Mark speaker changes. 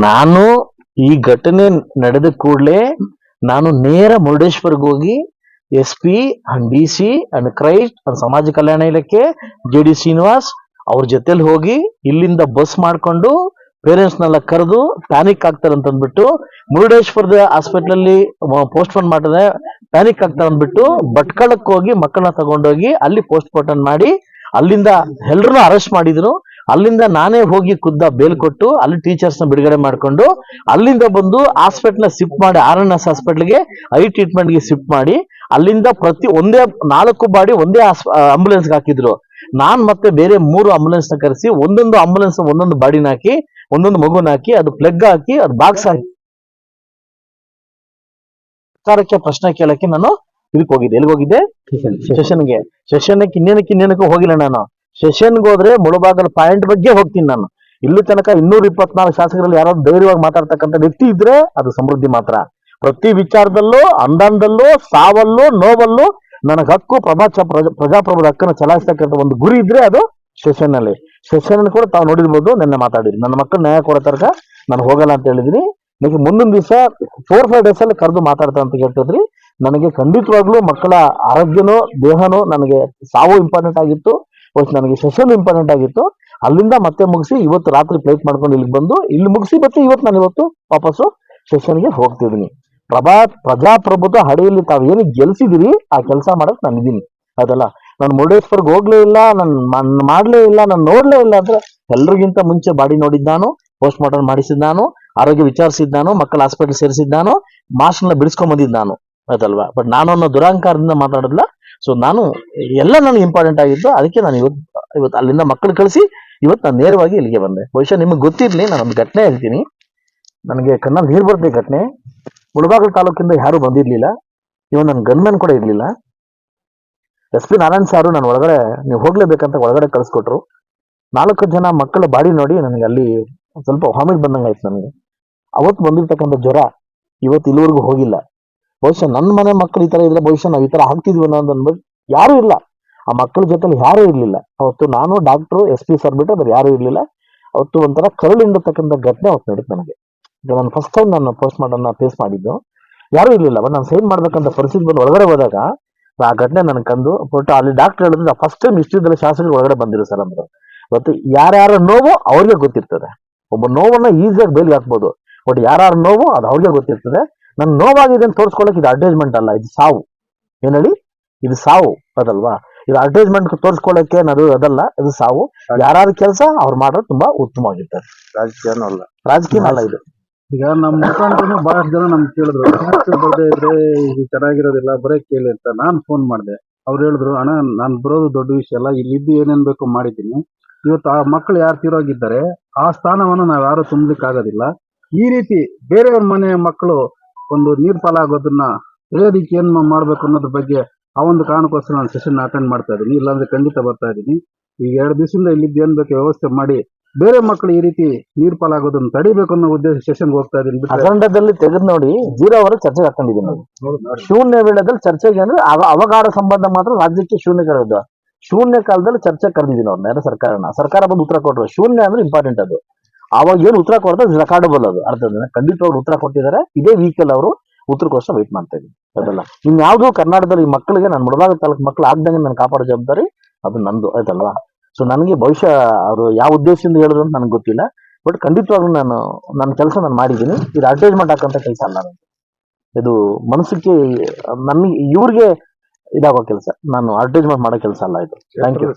Speaker 1: ನಾನು ಈ ಘಟನೆ ನಡೆದ ಕೂಡಲೇ ನಾನು ನೇರ ಮುರುಡೇಶ್ವರ್ಗೆ ಹೋಗಿ S P and D C and Christ and ಸಮಾಜ ಕಲ್ಯಾಣ ಇಲಾಖೆ, ಜೆ ಡಿ ಶ್ರೀನಿವಾಸ್ ಅವ್ರ ಜೊತೆಲಿ ಹೋಗಿ ಇಲ್ಲಿಂದ ಬಸ್ ಮಾಡ್ಕೊಂಡು ಪೇರೆಂಟ್ಸ್ನೆಲ್ಲ ಕರೆದು ಪ್ಯಾನಿಕ್ ಆಗ್ತಾರೆ ಅಂತ ಅಂದ್ಬಿಟ್ಟು ಮುರುಡೇಶ್ವರದ ಹಾಸ್ಪಿಟಲ್ ಅಲ್ಲಿ ಪೋಸ್ಟ್ ಮಾರ್ಟಮ್ ಮಾಡಿದ್ರೆ ಪ್ಯಾನಿಕ್ ಆಗ್ತಾರೆ ಅಂದ್ಬಿಟ್ಟು ಭಟ್ಕಳಕ್ಕೆ ಹೋಗಿ ಮಕ್ಕಳನ್ನ ತಗೊಂಡೋಗಿ ಅಲ್ಲಿ ಪೋಸ್ಟ್ ಮಾಡಿ ಅಲ್ಲಿಂದ ಎಲ್ರನ್ನೂ ಅರೆಸ್ಟ್ ಮಾಡಿದ್ರು. ಅಲ್ಲಿಂದ ನಾನೇ ಹೋಗಿ ಖುದ್ದ ಬೇಲ್ ಕೊಟ್ಟು ಅಲ್ಲಿ ಟೀಚರ್ಸ್ನ ಬಿಡುಗಡೆ ಮಾಡ್ಕೊಂಡು ಅಲ್ಲಿಂದ ಬಂದು ಹಾಸ್ಪಿಟಲ್ ಶಿಫ್ಟ್ ಮಾಡಿ ಆರ್ ಎನ್ ಎಸ್ ಹಾಸ್ಪಿಟ್ಲ್ಗೆ ಐ ಟ್ರೀಟ್ಮೆಂಟ್ಗೆ ಶಿಫ್ಟ್ ಮಾಡಿ ಅಲ್ಲಿಂದ ಪ್ರತಿ ಒಂದೇ ನಾಲ್ಕು ಬಾಡಿ ಒಂದೇ ಆಂಬುಲೆನ್ಸ್ಗೆ ಹಾಕಿದ್ರು. ನಾನ್ ಮತ್ತೆ ಬೇರೆ ಮೂರು ಆಂಬುಲೆನ್ಸ್ನ ಕರೆಸಿ ಒಂದೊಂದು ಆಂಬುಲೆನ್ಸ್ ಒಂದೊಂದು ಬಾಡಿನ ಹಾಕಿ ಒಂದೊಂದು ಮಗುನ ಹಾಕಿ ಅದು ಪ್ಲಗ್ ಹಾಕಿ ಅದು ಬಾಕ್ಸ್ ಹಾಕಿ ಸರ್ಕಾರಕ್ಕೆ ಪ್ರಶ್ನೆ ಕೇಳಕ್ಕೆ ನಾನು ಇದಕ್ಕೆ ಹೋಗಿದ್ದೆ. ಎಲ್ಲಿಗೆ ಹೋಗಿದ್ದೆ? ಸೆಷನ್ಗೆ ಸೆಷನ್ಗೆ ಇನ್ನೇನಕ್ಕೆ ಇನ್ನೇನಕ್ಕೂ ಹೋಗಿಲ್ಲ ನಾನು. ಸೆಷನ್ಗೆ ಹೋದ್ರೆ ಮುಳಬಾಗಲ್ ಪಾಯಿಂಟ್ ಬಗ್ಗೆ ಹೋಗ್ತೀನಿ ನಾನು. ಇಲ್ಲಿ ತನಕ ಇನ್ನೂರ ಇಪ್ಪತ್ನಾಲ್ಕು ಶಾಸಕರಲ್ಲಿ ಯಾರೋ ಧೈರ್ಯವಾಗಿ ಮಾತಾಡ್ತಕ್ಕಂಥ ವ್ಯಕ್ತಿ ಇದ್ರೆ ಅದು ಸಮೃದ್ಧಿ ಮಾತ್ರ. ಪ್ರತಿ ವಿಚಾರದಲ್ಲೂ, ಅಂದಾಂದಲ್ಲೂ, ಸಾವಲ್ಲೂ, ನೋವಲ್ಲೂ ನನಗೆ ಹಕ್ಕು ಪ್ರಭಾ ಪ್ರಜಾ- ಪ್ರಜಾಪ್ರಭುತ್ವದ ಹಕ್ಕನ್ನು ಚಲಾಯಿಸ್ತಕ್ಕಂಥ ಒಂದು ಗುರಿ ಇದ್ರೆ ಅದು ಸೆಷನ್ ಅಲ್ಲಿ ಸೆಷನ್ ಕೂಡ ತಾವು ನೋಡಿರ್ಬೋದು, ನಿನ್ನೆ ಮಾತಾಡಿದ್ರಿ. ನನ್ನ ಮಕ್ಕಳು ನ್ಯಾಯ ಕೊಡೋ ತನಕ ನಾನು ಹೋಗಲ್ಲ ಅಂತ ಹೇಳಿದೀನಿ ನಿಮಗೆ ಮುಂದಿನ ದಿವಸ ಫೋರ್ ಫೈವ್ ಡೇಸ್ ಅಲ್ಲಿ ಕರೆದು ಮಾತಾಡ್ತಾ ಅಂತ ಹೇಳ್ತಿದ್ರಿ. ನನಗೆ ಖಂಡಿತವಾಗ್ಲೂ ಮಕ್ಕಳ ಆರೋಗ್ಯನೂ, ದೇಹನೋ ನನಗೆ ಸಾವು ಇಂಪಾರ್ಟೆಂಟ್ ಆಗಿತ್ತು. ಇವತ್ತು ನನಗೆ ಸೆಷನ್ ಇಂಪಾರ್ಟೆಂಟ್ ಆಗಿತ್ತು. ಅಲ್ಲಿಂದ ಮತ್ತೆ ಮುಗಿಸಿ ಇವತ್ತು ರಾತ್ರಿ ಫ್ಲೈಟ್ ಮಾಡ್ಕೊಂಡು ಇಲ್ಲಿಗೆ ಬಂದು ಇಲ್ಲಿ ಮುಗಿಸಿ ಮತ್ತೆ ಇವತ್ತು ನಾನು ಇವತ್ತು ವಾಪಸ್ಸು ಸೆಷನ್ಗೆ ಹೋಗ್ತಿದ್ದೀನಿ. ಪ್ರಭಾ, ಪ್ರಜಾಪ್ರಭುತ್ವ ಹಡೆಯಲ್ಲಿ ತಾವು ಏನು ಗೆಲ್ಸಿದಿರಿ ಆ ಕೆಲಸ ಮಾಡಕ್ ನಾನು ಇದೀನಿ. ಅದಲ್ಲ, ನಾನು ಮುರುಡೇಶ್ವರ್ಗೆ ಹೋಗ್ಲೇ ಇಲ್ಲ, ನಾನು ಮಾಡ್ಲೇ ಇಲ್ಲ, ನಾನು ನೋಡ್ಲೇ ಇಲ್ಲ ಅಂದ್ರೆ ಎಲ್ರಿಗಿಂತ ಮುಂಚೆ ಬಾಡಿ ನೋಡಿದ್ ನಾನು ಪೋಸ್ಟ್ ಮಾರ್ಟಮ್ ಮಾಡಿಸಿದ್ ನಾನು, ಆರೋಗ್ಯ ವಿಚಾರಿಸಿದ್ ನಾನು, ಮಕ್ಕಳ ಹಾಸ್ಪಿಟಲ್ ಸೇರಿಸಿದ್ ನಾನು, ಮಾಸ್ಕ್ನ ಬಿಡಿಸ್ಕೊಂಡ್ ಬಂದಿದ್ ನಾನು. ಅದಲ್ವಾ? ಬಟ್ ನಾನು ಅನ್ನೋ ದುರಾಂಕಾರದಿಂದ ಮಾತಾಡಲ್ಲ ಸೊ ನಾನು ಎಲ್ಲ ನನಗೆ ಇಂಪಾರ್ಟೆಂಟ್ ಆಗಿದ್ದು ಅದಕ್ಕೆ ನಾನು ಇವತ್ತು ಇವತ್ತು ಅಲ್ಲಿಂದ ಮಕ್ಕಳು ಕಳಿಸಿ ಇವತ್ತು ನಾನು ನೇರವಾಗಿ ಇಲ್ಲಿಗೆ ಬಂದೆ. ಬಹುಶಃ ನಿಮಗೆ ಗೊತ್ತಿರಲಿ, ನಾನು ಒಂದು ಘಟನೆ ಹೇಳ್ತೀನಿ. ನನಗೆ ಕಣ್ಣಲ್ಲಿ ನೀರು ಬರುತ್ತೆ ಈ ಘಟನೆ. ಮುಳಬಾಗಲ್ ತಾಲೂಕಿಂದ ಯಾರು ಬಂದಿರಲಿಲ್ಲ. ಇವನ್ ನನ್ನ ಗನ್ಮನ್ ಕೂಡ ಇರಲಿಲ್ಲ. ಎಸ್ ಪಿ ನಾರಾಯಣ್ ಸಾರು ನಾನು ಒಳಗಡೆ, ನೀವು ಹೋಗ್ಲೇಬೇಕಂತ ಒಳಗಡೆ ಕಳಿಸ್ಕೊಟ್ರು. ನಾಲ್ಕು ಜನ ಮಕ್ಕಳ ಬಾಡಿ ನೋಡಿ ನನಗೆ ಅಲ್ಲಿ ಸ್ವಲ್ಪ ವಾಮಿಟ್ ಬಂದಂಗೆ ಆಯ್ತು ನನಗೆ. ಅವತ್ತು ಬಂದಿರ್ತಕ್ಕಂಥ ಜ್ವರ ಇವತ್ತು ಇಲ್ಲಿವರೆಗೂ ಹೋಗಿಲ್ಲ. ಬಹುಶಃ ನನ್ನ ಮನೆ ಮಕ್ಕಳು ಈ ತರ ಇದ್ರೆ ಬಹುಶಃ ನಾವು ಈ ತರ ಆಗ್ತಿದ್ವಿ ಅನ್ನೋದು ಅನ್ಬಿಟ್ಟು ಯಾರು ಇಲ್ಲ. ಆ ಮಕ್ಕಳ ಜೊತೆಲಿ ಯಾರು ಇರಲಿಲ್ಲ. ಅವತ್ತು ನಾನು ಡಾಕ್ಟ್ರು ಎಸ್ ಪಿ ಸರ್ ಬಿಟ್ಟು ಅದ್ರ ಯಾರು ಇರಲಿಲ್ಲ. ಅವತ್ತು ಒಂಥರ ಕರುಳಿಂದತಕ್ಕಂಥ ಘಟನೆ ಅವತ್ತು ನಡೀತು ನನಗೆ. ನಾನು ಫಸ್ಟ್ ಟೈಮ್ ನಾನು ಪೋಸ್ಟ್ ಮಾಡನ್ನ ಫೇಸ್ ಮಾಡಿದ್ದು. ಯಾರು ಇರಲಿಲ್ಲ. ಬಟ್ ನಾನು ಸೈನ್ ಮಾಡ್ಬೇಕಂತ ಪರಿಸ್ಥಿತಿ ಬಂದು ಒಳಗಡೆ ಹೋದಾಗ ಆ ಘಟನೆ ನನಗೆ ಕಂದು ಬಟ್ ಅಲ್ಲಿ ಡಾಕ್ಟರ್ ಹೇಳಿದ್ರೆ ಫಸ್ಟ್ ಟೈಮ್ ಇಷ್ಟದಲ್ಲಿ ಶಾಸಕರು ಒಳಗಡೆ ಬಂದಿರು ಸರ್ ಅಂದ್ರು. ಇವತ್ತು ಯಾರ್ಯಾರ ನೋವು ಅವ್ರಿಗೆ ಗೊತ್ತಿರ್ತದೆ. ಒಬ್ಬ ನೋವನ್ನ ಈಸಿಯಾಗಿ ಬೇಲಿ ಹಾಕ್ಬೋದು. ಬಟ್ ಯಾರ್ಯಾರ ನೋವು ಅದು ಅವ್ರಿಗೆ ಗೊತ್ತಿರ್ತದೆ. ನನ್ ನೋವಾಗಿದೆ ಅಂತ ತೋರಿಸ್ಕೊಳಕ್ ಇದು ಅಡ್ವರ್ಟೈಸ್ಮೆಂಟ್ ಅಲ್ಲ ಇದು ಸಾವು. ಏನ್ ಹೇಳಿ ಇದು ಸಾವು ಅದಲ್ವಾ? ಇದು ಅಡ್ವರ್ಟೈಸ್ಮೆಂಟ್ ತೋರಿಸ್ಕೊಳಕ್ಕೆ ಅದು ಅದಲ್ಲ ಇದು ಸಾವು. ಯಾರು ಕೆಲಸ ಅವ್ರು ಮಾಡೋದು ತುಂಬಾ ಉತ್ತಮವಾಗಿರ್ತಾರೆ
Speaker 2: ರಾಜಕೀಯನೂ ಅಲ್ಲ.
Speaker 1: ರಾಜಕೀಯ ಅಲ್ಲ ಇದು.
Speaker 3: ಈಗ ನಮ್ಮ ಮುಖಾಂತರ ಬಹಳಷ್ಟು ಜನ ನಮ್ಗೆ ಕೇಳಿದ್ರು ಬರದೇ ಬರ್ದೇ ಇದ್ರೆ ಇದು ಚೆನ್ನಾಗಿರೋದಿಲ್ಲ ಬರೇ ಕೇಳಿ ಅಂತ ನಾನು ಫೋನ್ ಮಾಡಿದೆ. ಅವ್ರು ಹೇಳಿದ್ರು ಅಣ್ಣ ನಾನು ಬರೋದು ದೊಡ್ಡ ವಿಷಯ ಅಲ್ಲ ಇಲ್ಲಿದ್ದು ಏನೇನ್ ಬೇಕು ಮಾಡಿದ್ದೀನಿ. ಇವತ್ತು ಆ ಮಕ್ಕಳು ಯಾರು ತೀರೋಗಿದ್ದಾರೆ ಆ ಸ್ಥಾನವನ್ನು ನಾವು ಯಾರು ತುಂಬಲಿಕ್ಕಾಗೋದಿಲ್ಲ. ಈ ರೀತಿ ಬೇರೆಯವ್ರ ಮನೆಯ ಮಕ್ಕಳು ಒಂದು ನೀರ್ ಪಾಲಾಗೋದನ್ನ ರೀತಿ ಏನ್ ಮಾಡ್ಬೇಕು ಅನ್ನೋದ್ರ ಬಗ್ಗೆ ಆ ಒಂದು ಕಾರಣಕ್ಕೋಸ್ಕರ ನಾನು ಸೆಷನ್ ಅಟೆಂಡ್ ಮಾಡ್ತಾ ಇದ್ದೀನಿ. ಇಲ್ಲಾಂದ್ರೆ ಖಂಡಿತ ಬರ್ತಾ ಇದ್ದೀನಿ. ಈಗ ಎರಡು ದಿವಸದಿಂದ ಇಲ್ಲಿದ್ದು ಏನ್ ಬೇಕು ವ್ಯವಸ್ಥೆ ಮಾಡಿ, ಬೇರೆ ಮಕ್ಕಳು ಈ ರೀತಿ ನೀರ್ ಪಾಲಾಗೋದನ್ನ ತಡಿಬೇಕು ಅನ್ನೋ ಉದ್ದೇಶ ಸೆಷನ್ ಹೋಗ್ತಾ ಇದ್ದೀನಿ.
Speaker 1: ಅಖಂಡದಲ್ಲಿ ತೆಗೆದು ನೋಡಿ, ಜೀರೋ ಅವರ ಚರ್ಚೆಗೆ ಹಾಕೊಂಡಿದ್ದೀನಿ. ಶೂನ್ಯ ವೇಳೆದಲ್ಲಿ ಚರ್ಚೆಗೆ ಅಂದ್ರೆ ಅವ, ಅವಘಾಡ ಸಂಬಂಧ ಮಾತ್ರ ರಾಜ್ಯಕ್ಕೆ ಶೂನ್ಯ ಕರೆದು ಶೂನ್ಯ ಕಾಲದಲ್ಲಿ ಚರ್ಚೆ ಕರೆದಿದ್ದೀನಿ ಅವ್ರನ್ನ ಸರ್ಕಾರನ. ಸರ್ಕಾರ ಬಂದು ಉತ್ತರ ಕೊಟ್ಟರು ಶೂನ್ಯ ಅಂದ್ರೆ ಇಂಪಾರ್ಟೆಂಟ್ ಅದು. ಅವಾಗ ಏನು ಉತ್ತರ ಕೊಡ್ತಾರೆ ರೆಕಾರ್ಡಬಲ್ ಅದು. ಅರ್ಥ ಖಂಡಿತವಾಗಿ ಉತ್ತರ ಕೊಟ್ಟಿದ್ದಾರೆ. ಇದೇ ವೀಕಲ್ ಅವರು ಉತ್ತರಕ್ಕೋಸ್ಕರ ವೆಯ್ಟ್ ಮಾಡ್ತಾ ಇದ್ದೀನಿ ಅದಲ್ಲ ಇನ್ಯಾವುದೋ ಕರ್ನಾಟಕದಲ್ಲಿ ಈ ಮಕ್ಕಳಿಗೆ ನಾನು ಮುಳಬಾಗ ತಾಲೂಕು ಮಕ್ಕಳು ಆಗ್ದಂಗೆ ನಾನು ಕಾಪಾಡೋ ಜವಾಬ್ದಾರಿ ಅದು ನಂದು, ಆಯ್ತಲ್ವಾ? ಸೊ ನನಗೆ ಬಹುಶಃ ಅವರು ಯಾವ ಉದ್ದೇಶದಿಂದ ಹೇಳಿದ್ರು ಅಂತ ನನಗೆ ಗೊತ್ತಿಲ್ಲ. ಬಟ್ ಖಂಡಿತವಾಗ್ಲೂ ನಾನು, ನನ್ನ ಕೆಲಸ ನಾನು ಮಾಡಿದ್ದೀನಿ. ಇದು ಅಡ್ವರ್ಟೈಸ್ಮೆಂಟ್ ಹಾಕಂತ ಕೆಲಸ ಅಲ್ಲ. ಇದು ಮನಸ್ಸಿಗೆ, ನನಗೆ, ಇವ್ರಿಗೆ ಇದಾಗೋ ಕೆಲಸ. ನಾನು ಅಡ್ವರ್ಟೈಸ್ಮೆಂಟ್ ಮಾಡೋ ಕೆಲಸ ಅಲ್ಲ ಇದು. Thank you